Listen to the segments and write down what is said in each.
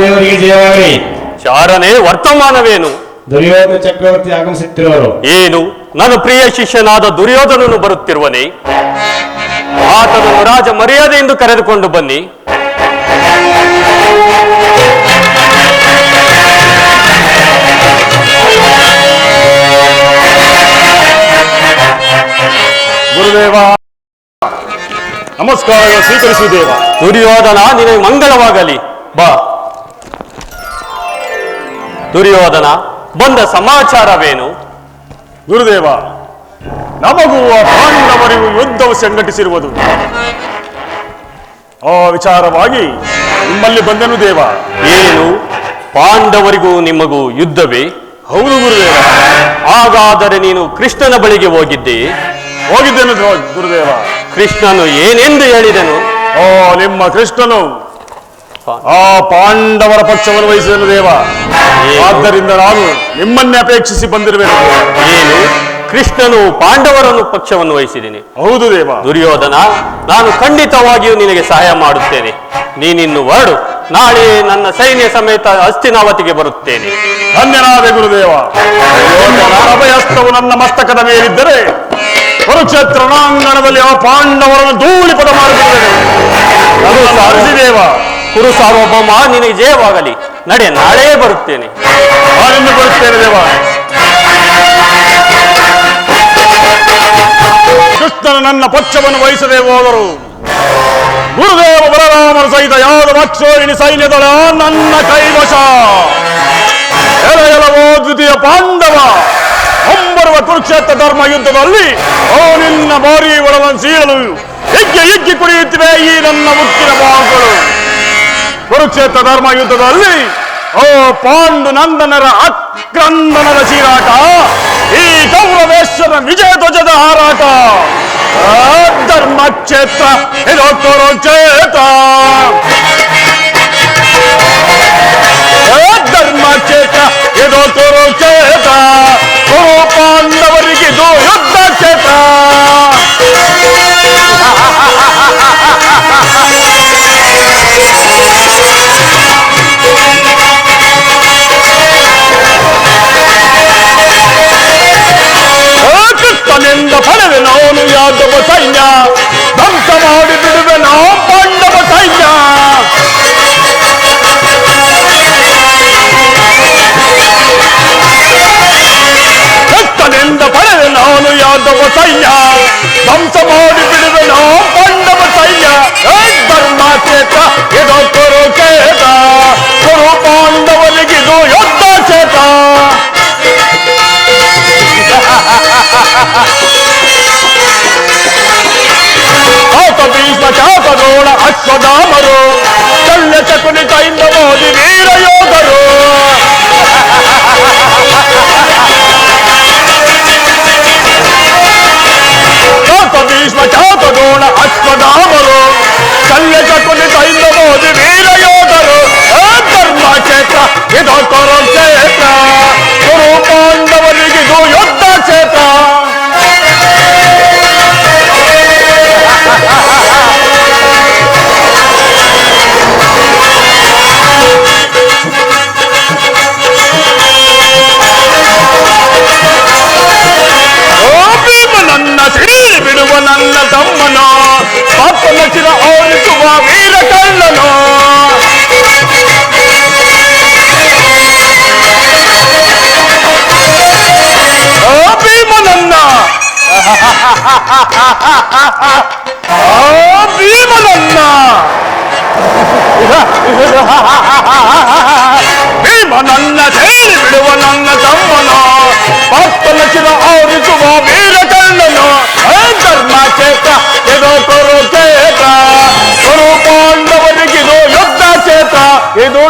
ಜಯವಾಗಲಿ. ಚಾರನೇ ವರ್ತಮಾನವೇನು? ದುರ್ಯೋಧನ ಚಕ್ರವರ್ತಿ ಆಗಮಿಸುತ್ತಿರುವರು. ಏನು? ನನ್ನ ಪ್ರಿಯ ಶಿಷ್ಯನಾದ ದುರ್ಯೋಧನನು ಬರುತ್ತಿರುವನೇ. ಆತನನ್ನು ರಾಜ ಮರ್ಯಾದೆ ಎಂದು ಕರೆದುಕೊಂಡು ಬನ್ನಿ. ಗುರುದೇವ ನಮಸ್ಕಾರಗಳು ಸ್ವೀಕರಿಸು ದೇವ. ದುರ್ಯೋಧನ ನಿನಗೆ ಮಂಗಳವಾಗಲಿ. ಬಾ. ದುರ್ಯೋಧನ ಬಂದ ಸಮಾಚಾರವೇನು? ಗುರುದೇವ ನಮಗೂ ಆ ಪಾಂಡವರಿಗೂ ಯುದ್ಧವು ಸಂಘಟಿಸಿರುವುದು. ಆ ವಿಚಾರವಾಗಿ ನಿಮ್ಮಲ್ಲಿ ಬಂದೆನು ದೇವ. ಏನು? ಪಾಂಡವರಿಗೂ ನಿಮಗೂ ಯುದ್ಧವೇ? ಹೌದು ಗುರುದೇವ. ಹಾಗಾದರೆ ನೀನು ಕೃಷ್ಣನ ಬಳಿಗೆ ಹೋಗಿದ್ದೆ? ಹೋಗಿದ್ದೇನು ಗುರುದೇವ. ಕೃಷ್ಣನು ಏನೆಂದು ಹೇಳಿದನು? ಓ ನಿಮ್ಮ ಕೃಷ್ಣನು ಆ ಪಾಂಡವರ ಪಕ್ಷವನ್ನು ವಹಿಸಿದನು ದೇವ. ಆದ್ದರಿಂದ ನಾನು ನಿಮ್ಮನ್ನೇ ಅಪೇಕ್ಷಿಸಿ ಬಂದಿರಬೇಕು ಏನು? ಕೃಷ್ಣನು ಪಾಂಡವರನ್ನು ಪಕ್ಷವನ್ನು ವಹಿಸಿದ್ದೀನಿ ಹೌದು ದೇವ. ದುರ್ಯೋಧನ ನಾನು ಖಂಡಿತವಾಗಿಯೂ ನಿನಗೆ ಸಹಾಯ ಮಾಡುತ್ತೇನೆ. ನೀನಿನ್ನು ಹೊರಡು. ನಾಳೆ ನನ್ನ ಸೈನ್ಯ ಸಮೇತ ಅಸ್ತಿನಾವತಿಗೆ ಬರುತ್ತೇನೆ. ಧನ್ಯನಾದ ಗುರುದೇವ. ಅಭಯಸ್ತವು ನನ್ನ ಮಸ್ತಕದ ಮೇಲಿದ್ದರೆ ಕುರುಕ್ಷೇತ್ರ ರಣಾಂಗಣದಲ್ಲಿ ಆ ಪಾಂಡವರನ್ನು ಧೂಳಿ ಪದ ನನ್ನನ್ನು ಅರಸಿ ದೇವ. ಕುರು ಸಾರ್ವಭೌಮ ನಿನಗೆ ಜಯವಾಗಲಿ. ನಡೆ, ನಾಳೆ ಬರುತ್ತೇನೆ. ನಾನಿಂದು ಬರುತ್ತೇನೆ ದೇವ. ಕೃಷ್ಣನ ನನ್ನ ಪಕ್ಷವನ್ನು ವಹಿಸದೆ ಹೋದರು. ಗುರುದೇವ ಬಲರಾಮನ ಸಹಿತ ಯಾವುದು ಮಕ್ಷೋರಿಣಿ ಸೈನ್ಯದಳ ನನ್ನ ಕೈವಶ. ಎಲೆಯಲವೋ ದ್ವಿತೀಯ ಪಾಂಡವ. ಮುಂಬರುವ ಕುರುಕ್ಷೇತ್ರ ಧರ್ಮ ಯುದ್ಧದಲ್ಲಿ ಓ, ನಿನ್ನ ಬಾರಿ ಒಳವನ್ನು ಸೀಳಲು. ಹೆಜ್ಜೆ ಹೆಜ್ಜೆ ಕುಡಿಯುತ್ತಿವೆ ಈ ನನ್ನ ಮುಕ್ಕಿನ ಬಾಹುಗಳು ಕುರುಕ್ಷೇತ್ರ ಧರ್ಮ ಯುದ್ಧದಲ್ಲಿ ಓ ಪಾಂಡು ನಂದನರ ಅಕ್ರಂದನದ ಚೀರಾಟ ಈ ಕೌರವೇಶ್ವರ ವಿಜಯ ಧ್ವಜದ ಹಾರಾಟ ಆ ಧರ್ಮಕ್ಷೇತ್ರ ಇದು ಕುರುಕ್ಷೇತ್ರ ಆ ಧರ್ಮಕ್ಷೇತ್ರ ಇದು ಕುರುಕ್ಷೇತ್ರ ಕುರು ಪಾಂಡವರಿಗಿದು ಯುದ್ಧ ಕ್ಷೇತ್ರ ಓ ಭೀಮ ನನ್ನ ಭೀಮ ನನ್ನ ಸೇರಿ ಬಿಡುವ ನನ್ನ ತಮ್ಮನು ಭಕ್ತನ ಚಿರ ಆರಿಸುವ ವೀರ ಕಳ್ಳನು ಆ ಧರ್ಮ ಕ್ಷೇತ್ರ ಇದು ಕುರುಕ್ಷೇತ್ರ ಕುರು ಪಾಂಡವರಿಗಿದು ಯುದ್ಧ ಕ್ಷೇತ್ರ ಇದು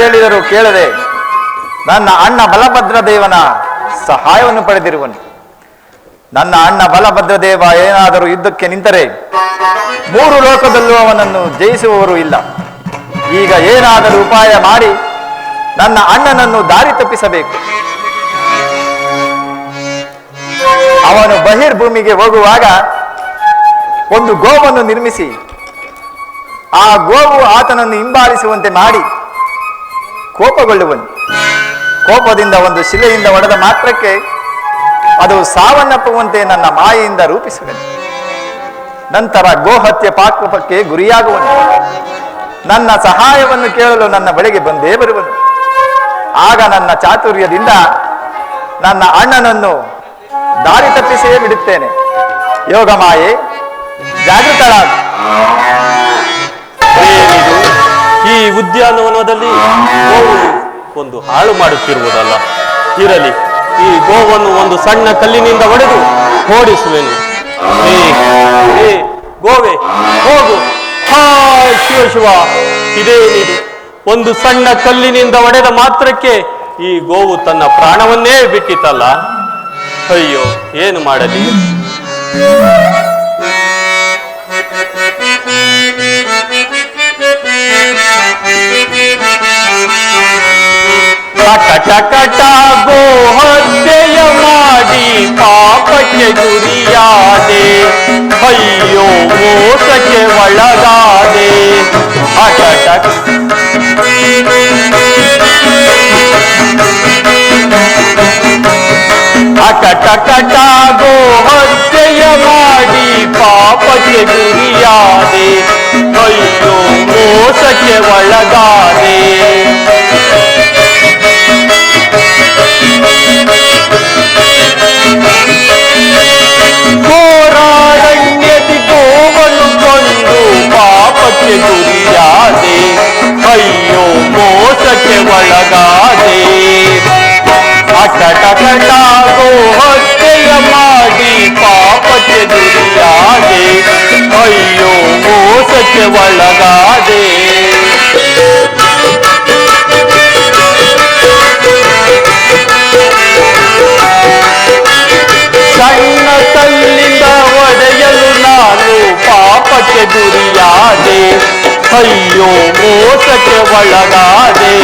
ಹೇಳಿದರೂ ಕೇಳದೆ ನನ್ನ ಅಣ್ಣ ಬಲಭದ್ರ ದೇವನ ಸಹಾಯವನ್ನು ಪಡೆದಿರುವನು. ನನ್ನ ಅಣ್ಣ ಬಲಭದ್ರ ದೇವ ಏನಾದರೂ ಯುದ್ಧಕ್ಕೆ ನಿಂತರೆ ಮೂರು ಲೋಕದಲ್ಲೂ ಅವನನ್ನು ಜಯಿಸುವವರು ಇಲ್ಲ. ಈಗ ಏನಾದರೂ ಉಪಾಯ ಮಾಡಿ ನನ್ನ ಅಣ್ಣನನ್ನು ದಾರಿ ತಪ್ಪಿಸಬೇಕು. ಅವನು ಬಹಿರ್ಭೂಮಿಗೆ ಹೋಗುವಾಗ ಒಂದು ಗೋವನ್ನು ನಿರ್ಮಿಸಿ ಆ ಗೋವು ಆತನನ್ನು ಹಿಂಬಾಲಿಸುವಂತೆ ಮಾಡಿ ಕೋಪಗೊಳ್ಳುವನು. ಕೋಪದಿಂದ ಒಂದು ಶಿಲೆಯಿಂದ ಒಡೆದ ಮಾತ್ರಕ್ಕೆ ಅದು ಸಾವನ್ನಪ್ಪುವಂತೆ ನನ್ನ ಮಾಯೆಯಿಂದ ರೂಪಿಸುವೆನು ನಂತರ ಗೋಹತ್ಯೆ ಪಾಕಪಕ್ಕೆ ಗುರಿಯಾಗುವನು. ನನ್ನ ಸಹಾಯವನ್ನು ಕೇಳಲು ನನ್ನ ಬಳಿಗೆ ಬಂದೇ ಬರುವನು. ಆಗ ನನ್ನ ಚಾತುರ್ಯದಿಂದ ನನ್ನ ಅಣ್ಣನನ್ನು ದಾರಿ ತಪ್ಪಿಸಿಯೇ ಬಿಡುತ್ತೇನೆ. ಯೋಗ ಮಾಯೆ, ಜಾಗೃತಳಾಗ. ಏನಿದು ಈ ಉದ್ಯಾನವನದಲ್ಲಿ ಗೋವು ಒಂದು ಹಾಳು ಮಾಡುತ್ತಿರುವುದಲ್ಲ. ಇರಲಿ ಈ ಗೋವನ್ನು ಒಂದು ಸಣ್ಣ ಕಲ್ಲಿನಿಂದ ಹೊಡೆದು ಓಡಿಸುವೆನು. ಏ, ಗೋವೆ ಹೋಗು. ಹಾ ಶಿವ ಶಿವ. ಇದೇನಿದು ಒಂದು ಸಣ್ಣ ಕಲ್ಲಿನಿಂದ ಒಡೆದ ಮಾತ್ರಕ್ಕೆ ಈ ಗೋವು ತನ್ನ ಪ್ರಾಣವನ್ನೇ ಬಿಟ್ಟಿತಲ್ಲ. ಅಯ್ಯೋ ಏನು ಮಾಡಲಿ? ಕಟ ಕಟ ಗೋ ಹತ್ಯೆಯ ಮಾಡಿ ಪಾಪಕ್ಕೆ ಗುರಿಯಾದೆ ಅಯ್ಯೋ ಮೋಸಕ್ಕೆ ಒಳಗಾದೆ ಅಟಟ ಅಕಟ ಕಟ ಗೋ ಹತ್ಯೆಯ ಮಾಡಿ ಪಾಪಕ್ಕೆ ಗುರಿಯಾದೆ ಅಯ್ಯೋ ಮೋಸಕ್ಕೆ ಒಳಗಾದೆ ಒಳಗಾದೆ ಅಟಟಕಟ ಗೋ ಹತ್ಯೆಯ ಮಾಡಿ ಪಾಪಕ್ಕೆ ಗುರಿಯಾದೆ ಅಯ್ಯೋ ಮೋಸಕ್ಕೆ ಒಳಗಾದೆ ಸಣ್ಣ ಕಲ್ಲಿಂದ ಒಡೆಯಲು ನಾನು ಪಾಪಕ್ಕೆ ಗುರಿಯಾದೆ ಅಯ್ಯೋ, ಮೋಸಕ್ಕೆ ಒಳಗಾದೆ.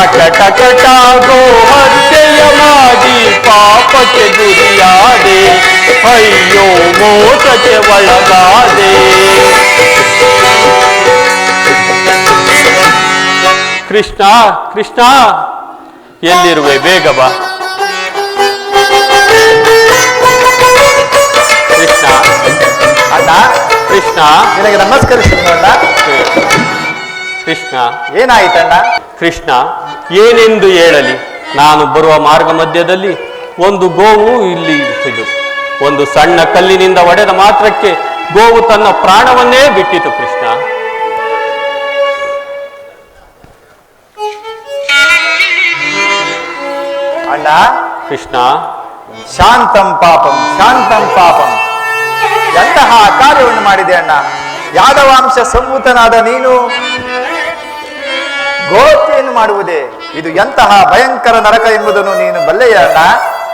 ಅಟಟಕಟಾಗೋ ಹತ್ಯೆಯ ಮಾಡಿ ಪಾಪಕ್ಕೆ ಗುರಿಯಾದೆ. ಅಯ್ಯೋ, ಮೋಸಕ್ಕೆ ಒಳಗಾದೆ. ಕೃಷ್ಣ ಕೃಷ್ಣ, ಎಲ್ಲಿರುವೆ? ಬೇಗ ಬಾ. ಕೃಷ್ಣ, ಅಣ್ಣ. ಕೃಷ್ಣ ನಿನಗೆ ನಮಸ್ಕರಿಸಿದ ಕೃಷ್ಣ. ಏನಾಯ್ತಣ್ಣ? ಕೃಷ್ಣ ಏನೆಂದು ಹೇಳಲಿ? ನಾನು ಬರುವ ಮಾರ್ಗ ಮಧ್ಯದಲ್ಲಿ ಒಂದು ಗೋವು ಇಲ್ಲಿ ಇದು. ಒಂದು ಸಣ್ಣ ಕಲ್ಲಿನಿಂದ ಒಡೆದ ಮಾತ್ರಕ್ಕೆ ಗೋವು ತನ್ನ ಪ್ರಾಣವನ್ನೇ ಬಿಟ್ಟಿತು ಕೃಷ್ಣ. ಅಣ್ಣ ಕೃಷ್ಣ. ಶಾಂತಂ ಪಾಪಂ ಶಾಂತಂ ಪಾಪಂ. ಎಂತಹ ಕಾರ್ಯವನ್ನು ಮಾಡಿದೆ ಅಣ್ಣ? ಯಾದವಾಂಶ ಸಂಭೂತನಾದ ನೀನು? ಗೋಹತ್ಯೆಯನ್ನು ಮಾಡುವುದೇ? ಇದು ಎಂತಹ ಭಯಂಕರ ನರಕ ಎಂಬುದನ್ನು ನೀನು ಬಲ್ಲೆಯ ಅಣ್ಣ?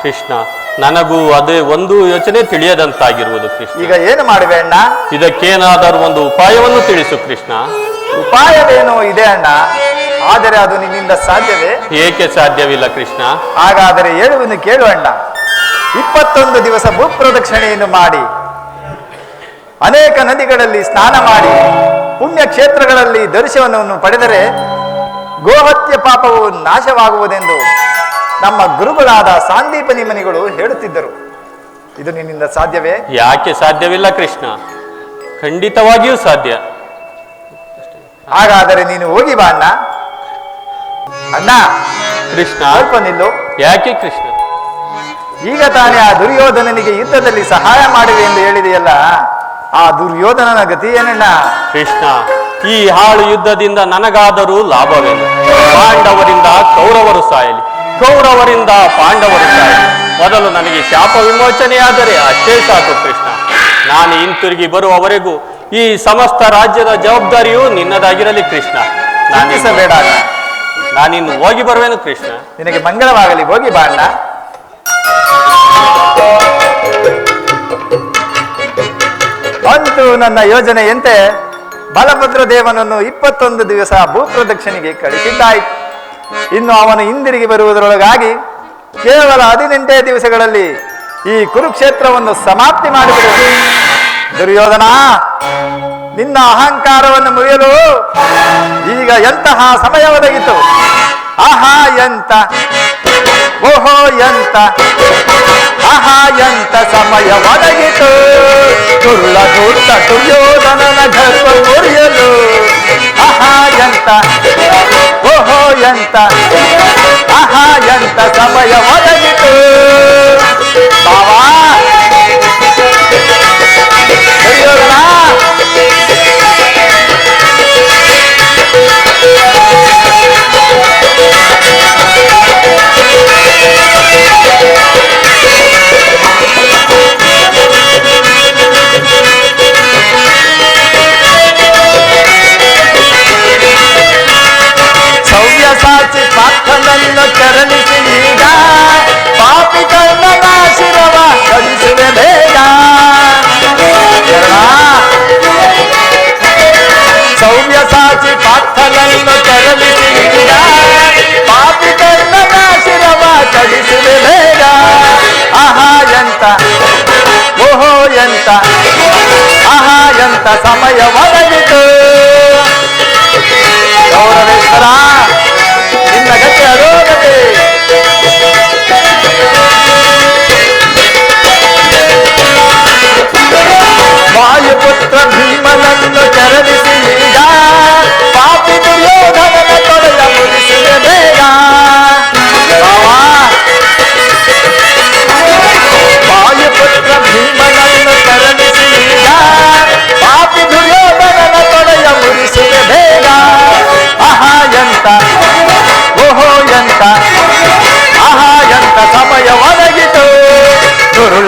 ಕೃಷ್ಣ ನನಗೂ ಅದೇ ಒಂದು ಯೋಚನೆ ತಿಳಿಯದಂತಾಗಿರುವುದು ಕೃಷ್ಣ. ಈಗ ಏನು ಮಾಡುವೆ ಅಣ್ಣ? ಇದಕ್ಕೇನಾದರೂ ಒಂದು ಉಪಾಯವನ್ನು ತಿಳಿಸು ಕೃಷ್ಣ. ಉಪಾಯವೇನು ಇದೆ ಅಣ್ಣ. ಆದರೆ ಅದು ನಿನ್ನಿಂದ ಸಾಧ್ಯವೇ? ಏಕೆ ಸಾಧ್ಯವಿಲ್ಲ ಕೃಷ್ಣ? ಹಾಗಾದರೆ ಹೇಳುವನ್ನು ಕೇಳು ಅಣ್ಣ. ಇಪ್ಪತ್ತೊಂದು ದಿವಸ ಭೂಪ್ರದಕ್ಷಿಣೆಯನ್ನು ಮಾಡಿ. ಅನೇಕ ನದಿಗಳಲ್ಲಿ ಸ್ನಾನ ಮಾಡಿ ಪುಣ್ಯ ಕ್ಷೇತ್ರಗಳಲ್ಲಿ ದರ್ಶನವನ್ನು ಪಡೆದರೆ ಗೋಹತ್ಯೆ ಪಾಪವು ನಾಶವಾಗುವುದೆಂದು ನಮ್ಮ ಗುರುಗಳಾದ ಸಾಂದೀಪನಿ ಮನಿಗಳು ಹೇಳುತ್ತಿದ್ದರು. ಇದು ನಿನ್ನಿಂದ ಸಾಧ್ಯವೇ? ಯಾಕೆ ಸಾಧ್ಯವಿಲ್ಲ ಕೃಷ್ಣ? ಖಂಡಿತವಾಗಿಯೂ ಸಾಧ್ಯ. ಹಾಗಾದರೆ ನೀನು ಹೋಗಿ ಬಾ ಅಣ್ಣ. ಅಣ್ಣ ಕೃಷ್ಣ? ಅಲ್ಪ ನಿಲ್ಲು. ಯಾಕೆ ಕೃಷ್ಣ? ಈಗ ತಾನೇ ಆ ದುರ್ಯೋಧನನಿಗೆ ಯುದ್ಧದಲ್ಲಿ ಸಹಾಯ ಮಾಡಿದೆ ಎಂದು ಹೇಳಿದೆಯಲ್ಲ. ಆ ದುರ್ಯೋಧನನ ಗತಿ ಏನಣ್ಣ? ಕೃಷ್ಣ ಈ ಹಾಳು ಯುದ್ಧದಿಂದ ನನಗಾದರೂ ಲಾಭವೇನು? ಪಾಂಡವರಿಂದ ಕೌರವರು ಸಾಯಲಿ. ಕೌರವರಿಂದ ಪಾಂಡವರು ಸಾಯಲಿ. ಮೊದಲು ನನಗೆ ಶಾಪ ವಿಮೋಚನೆಯಾದರೆ ಅಷ್ಟೇ ಸಾಕು ಕೃಷ್ಣ. ನಾನು ಹಿಂತಿರುಗಿ ಬರುವವರೆಗೂ ಈ ಸಮಸ್ತ ರಾಜ್ಯದ ಜವಾಬ್ದಾರಿಯು ನಿನ್ನದಾಗಿರಲಿ ಕೃಷ್ಣ. ನಾನಿಸಬೇಡ ನಾನಿನ್ನು ಹೋಗಿ ಬರುವೆನು ಕೃಷ್ಣ. ನಿನಗೆ ಮಂಗಳವಾಗಲಿ ಹೋಗಿ ಬಾ ಅಣ್ಣ. ಅಂತೂ ನನ್ನ ಯೋಜನೆಯಂತೆ ಬಲಭದ್ರ ದೇವನನ್ನು ಇಪ್ಪತ್ತೊಂದು ದಿವಸ ಭೂಪ್ರದಕ್ಷಿಣೆಗೆ ಕಳಿಸಿದ್ದಾಯಿತು. ಇನ್ನು ಅವನು ಹಿಂದಿರುಗಿ ಬರುವುದರೊಳಗಾಗಿ ಕೇವಲ ಹದಿನೆಂಟೇ ದಿವಸಗಳಲ್ಲಿ ಈ ಕುರುಕ್ಷೇತ್ರವನ್ನು ಸಮಾಪ್ತಿ ಮಾಡಿಬಿಡುವುದು ದುರ್ಯೋಧನ, ನಿನ್ನ ಅಹಂಕಾರವನ್ನು ಮುರಿಯಲು ಈಗ ಎಂತಹ ಸಮಯ ಒದಗಿತು? ಆಹಾ, ಎಂತ? ಓಹೋ, ಎಂತ? ಆಹಾ ಎಂತ ಸಮಯ ಒದಗಿತು ತುಳ್ಳ ದೂತ ದುರ್ಯೋಧನನ ಗರ್ವ ಮುರಿಯಲು ಆಹಾ ಎಂತ ಓಹೋ ಎಂತ ಆಹಾ ಎಂತ ಸಮಯ ಒದಗಿತು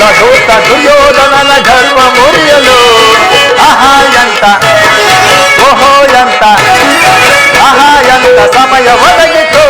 ದುರುಳ ದೂತ ದುರ್ಯೋಧನನ ಗರ್ವ ಮುರಿಯಲು ಆಹಾ ಎಂತ ಓಹೋ ಎಂತ ಆಹಾ ಎಂತ ಸಮಯ ಒದಗಿತು